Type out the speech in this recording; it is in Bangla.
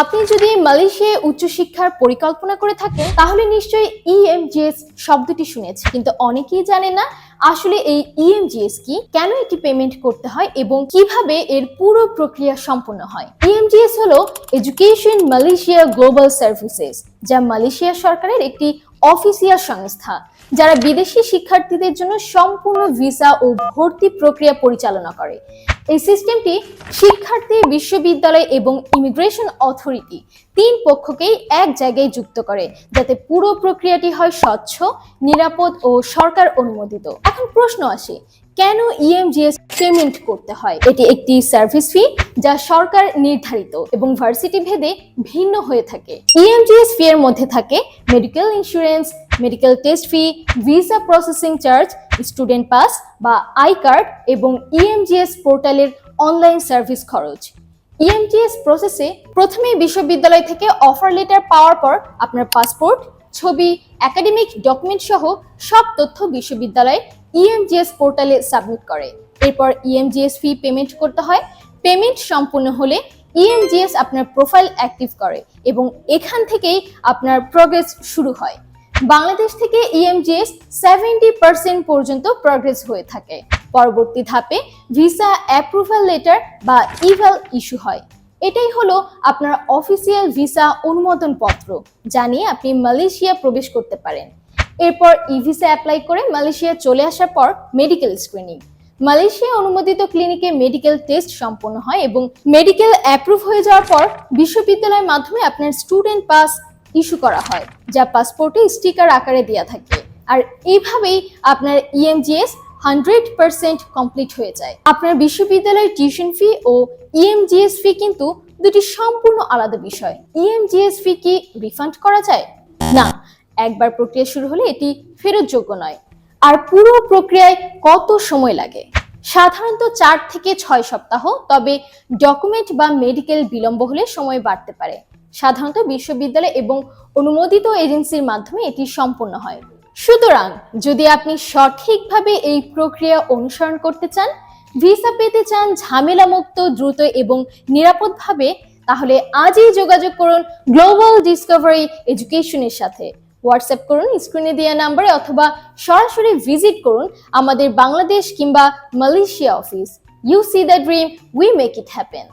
আপনি যদি মালয়েশিয়ায় উচ্চশিক্ষার পরিকল্পনা করে থাকেন, তাহলে নিশ্চয়ই E ইএমজিএস শব্দটি শুনেছেন কিন্তু অনেকেই জানে না আসলে এই E ইএমজিএস কি, কেন এটি পেমেন্ট করতে হয় এবং কীভাবে এর পুরো প্রক্রিয়া সম্পন্ন হয়। E ইএমজিএস হলো এডুকেশন মালয়েশিয়া গ্লোবাল সার্ভিসেস যা মালয়েশিয়া সরকারের একটি অফিসিয়াল সংস্থা, যারা বিদেশি শিক্ষার্থীদের জন্য সম্পূর্ণ ভিসা ও ভর্তি প্রক্রিয়া পরিচালনা করে। এই সিস্টেমটি শিক্ষার্থী, বিশ্ববিদ্যালয় এবং ইমিগ্রেশন অথরিটি তিন পক্ষকেই এক জায়গায় যুক্ত করে, যাতে পুরো প্রক্রিয়াটি হয় স্বচ্ছ, নিরাপদ ও সরকার অনুমোদিত। এখন প্রশ্ন আসে কেন E ইএমজিএস পেমেন্ট করতে হয়? এটি একটি সার্ভিস ফি যা সরকার নির্ধারিত এবং ভার্সিটি ভেদে ভিন্ন হয়ে থাকে। E ইএমজিএস ফি এর মধ্যে থাকে medical insurance medical test fee visa processing charge student pass বা আই কার্ড এবং E ইএমজিএস পোর্টালের অনলাইন সার্ভিস খরচ। E ইএমজিএস প্রসেসে প্রথমে বিশ্ববিদ্যালয় থেকে অফার লেটার পাওয়ার পর আপনার পাসপোর্ট ছবি একাডেমিক ডকুমেন্ট সহ সব তথ্য বিশ্ববিদ্যালয় ইএমজিএস পোর্টালে সাবমিট করে। এরপর E ইএমজিএস ফি পেমেন্ট করতে হয়। পেমেন্ট সম্পূর্ণ হলে ইএমজিএস আপনার প্রোফাইল অ্যাক্টিভ করে এবং এখান থেকেই আপনার প্রোগ্রেস শুরু হয়। বাংলাদেশ থেকে E ইএমজিএস সেভেন্টি পার্সেন্ট পর্যন্ত প্রগ্রেস হয়ে থাকে। পরবর্তী ধাপে ভিসা অ্যাপ্রুভাল লেটার বা ইভাল ইস্যু হয়। এটাই হলো আপনার অফিসিয়াল ভিসা অনুমোদন পত্র যা নিয়ে আপনি মালয়েশিয়া প্রবেশ করতে পারেন। এরপর ই ভিসা অ্যাপ্লাই করে মালয়েশিয়া চলে আসার পর মেডিকেল স্ক্রিনিং মালয়েশিয়া অনুমোদিত ক্লিনিকে মেডিকেল টেস্ট সম্পন্ন হয় এবং মেডিকেল অ্যাপ্রুভ হয়ে যাওয়ার পর বিশ্ববিদ্যালয়ের মাধ্যমে আপনার স্টুডেন্ট পাস ইস্যু করা হয়, যা পাসপোর্টে স্টিকার আকারে দেওয়া থাকে। আর এইভাবেই আপনার E EMGS hundred percent complete হয়ে যায়। আপনার বিশ্ববিদ্যালয়ের টিউশন ফি ও E ইএমজিএস ফি কিন্তু দুটি সম্পূর্ণ আলাদা বিষয়। E ইএমজিএস ফি কি রিফান্ড করা যায়? না, একবার প্রক্রিয়া শুরু হলে এটি ফেরতযোগ্য নয়। আর পুরো প্রক্রিয়ায় কত সময় লাগে? সাধারণত চার থেকে ছয় সপ্তাহ, তবে ডকুমেন্ট বা মেডিকেল বিলম্ব হলে সময় বাড়তে পারে। সাধারণত বিশ্ববিদ্যালয় এবং অনুমোদিত এজেন্সির মাধ্যমে এটি সম্পন্ন হয়। সুতরাং যদি আপনি সঠিকভাবে এই প্রক্রিয়া অনুসরণ করতে চান, ভিসা পেতে চান, ঝামেলামুক্ত, দ্রুত এবং নিরাপদভাবে, তাহলে আজই যোগাযোগ করুন গ্লোবাল ডিসকভারি এডুকেশনের সাথে। হোয়াটসঅ্যাপ করুন স্ক্রিনে দেওয়া নাম্বারে অথবা সরাসরি ভিজিট করুন আমাদের বাংলাদেশ কিংবা Malaysia office you see the dream we make it happen